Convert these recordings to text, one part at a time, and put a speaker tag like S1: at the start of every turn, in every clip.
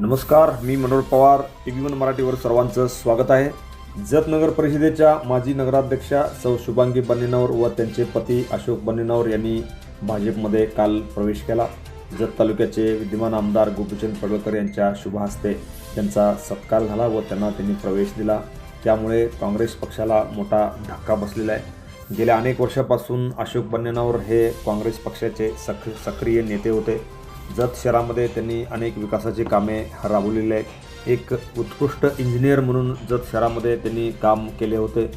S1: नमस्कार मी Manohar Pawar T one मराठीवर सर्वांचं स्वागत आहे. जत नगर परिषदेच्या माजी नगराध्यक्षा सौ शुभांगी बन्नेनवर व त्यांचे पती अशोक बन्नेनवर यांनी भाजपमध्ये काल प्रवेश केला. जत तालुक्याचे विद्यमान आमदार गोपीचंद पडळकर यांच्या शुभहस्ते त्यांचा सत्कार झाला व त्यांना त्यांनी प्रवेश दिला. त्यामुळे काँग्रेस पक्षाला मोठा धक्का बसलेला आहे. गेल्या अनेक वर्षापासून अशोक बन्नेनावर हे काँग्रेस पक्षाचे सक सक्रिय नेते होते. जत शहरामध्ये त्यांनी अनेक विकासाची कामे राबवलेली आहेत. एक उत्कृष्ट इंजिनियर म्हणून जत शहरामध्ये त्यांनी काम केले होते.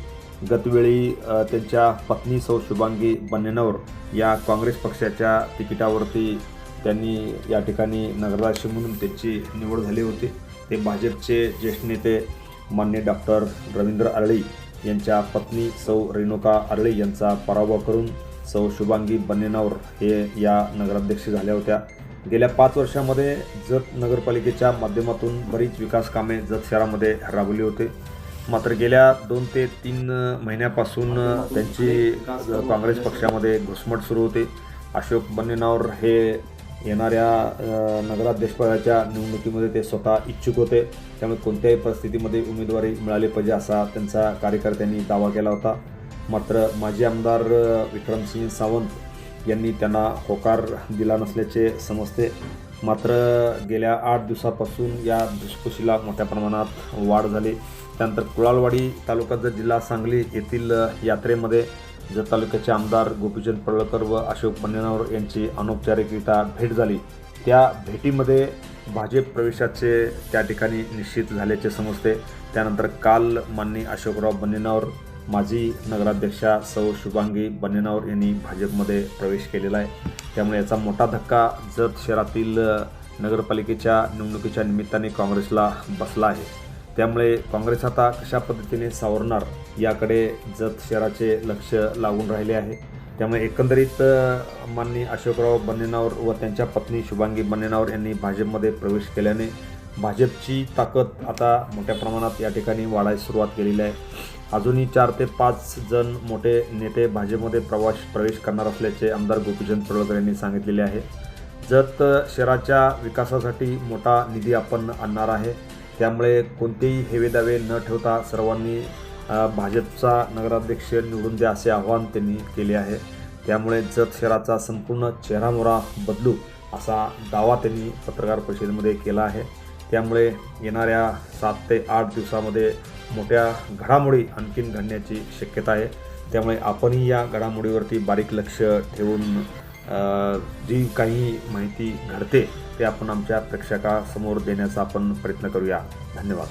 S1: गतवेळी त्यांच्या पत्नी सौ शुभांगी बन्नेनवर या काँग्रेस पक्षाच्या तिकिटावरती त्यांनी या ठिकाणी नगराध्यक्ष म्हणून त्यांची निवड झाली होती. ते भाजपचे ज्येष्ठ नेते मान्य डॉक्टर रवींद्र आरळी यांच्या पत्नी सौ रेणुका आरळी यांचा पराभव करून सौ शुभांगी बन्नेनवर हे या नगराध्यक्ष झाल्या होत्या. गेल्या पाच वर्षामध्ये जत नगरपालिकेच्या माध्यमातून बरीच विकास कामे जत शहरामध्ये राबवली होते. मात्र गेल्या दोन ते तीन महिन्यापासून त्यांची काँग्रेस पक्षामध्ये घुसमट सुरू होते. अशोक बन्नेनावर हे येणाऱ्या नगराध्यक्षपदाच्या निवडणुकीमध्ये ते स्वतः इच्छुक होते. त्यामुळे कोणत्याही परिस्थितीमध्ये उमेदवारी मिळाली पाहिजे असा त्यांचा कार्यकर्त्यांनी दावा केला होता. मात्र माजी आमदार विक्रमसिंह सावंत यांनी त्यांना होकार दिला नसल्याचे समजते. मात्र गेल्या आठ दिवसापासून या धुसफुशीला मोठ्या प्रमाणात वाढ झाली. त्यानंतर कुळालवाडी तालुक्याचा जिल्हा सांगली येथील यात्रेमध्ये जत तालुक्याचे आमदार गोपीचंद पडळकर व अशोक बन्नेनावर यांची अनौपचारिकरित्या भेट झाली त्या भेटीमध्ये भाजप प्रवेशाचे त्या ठिकाणी निश्चित झाल्याचे समजते. त्यानंतर काल माननी अशोकराव बन्नेनावर माजी नगराध्यक्षा सौ शुभांगी बन्नेनावर यांनी भाजपमध्ये प्रवेश केलेला आहे. त्यामुळे याचा मोठा धक्का जत शहरातील नगरपालिकेच्या निवडणुकीच्या निमित्ताने काँग्रेसला बसला आहे. त्यामुळे काँग्रेस आता कशा पद्धतीने सावरणार याकडे जत शहराचे लक्ष लागून राहिले आहे. त्यामुळे एकंदरीत माननीय अशोकराव बन्नेनावर व त्यांच्या पत्नी शुभांगी बन्नेनावर यांनी भाजपमध्ये प्रवेश केल्याने भाजपची ताकद आता मोठ्या प्रमाणात या ठिकाणी वाढायला सुरुवात केलेली आहे. अजूनही चार ते पाच जण मोठे नेते भाजपमध्ये प्रवास प्रवेश करणार असल्याचे आमदार गोपीचंद पडळकर यांनी सांगितलेले आहे. जत शहराच्या विकासासाठी मोठा निधी आपण आणणार आहे. त्यामुळे कोणतेही हेवेदावे न ठेवता सर्वांनी भाजपचा नगराध्यक्ष निवडून द्या असे आवाहन त्यांनी केले आहे. त्यामुळे जत शहराचा संपूर्ण चेहरामोरा बदलू असा दावा त्यांनी पत्रकार परिषदेमध्ये केला आहे. त्यामुळे येणाऱ्या सात ते आठ दिवसामध्ये मोठ्या घडामोडी आणखीन घडण्याची शक्यता आहे. त्यामुळे आपणही या घडामोडीवरती बारीक लक्ष ठेवून जी काही माहिती घडते ते आपण आमच्या प्रेक्षकासमोर देण्याचा आपण प्रयत्न करूया. धन्यवाद.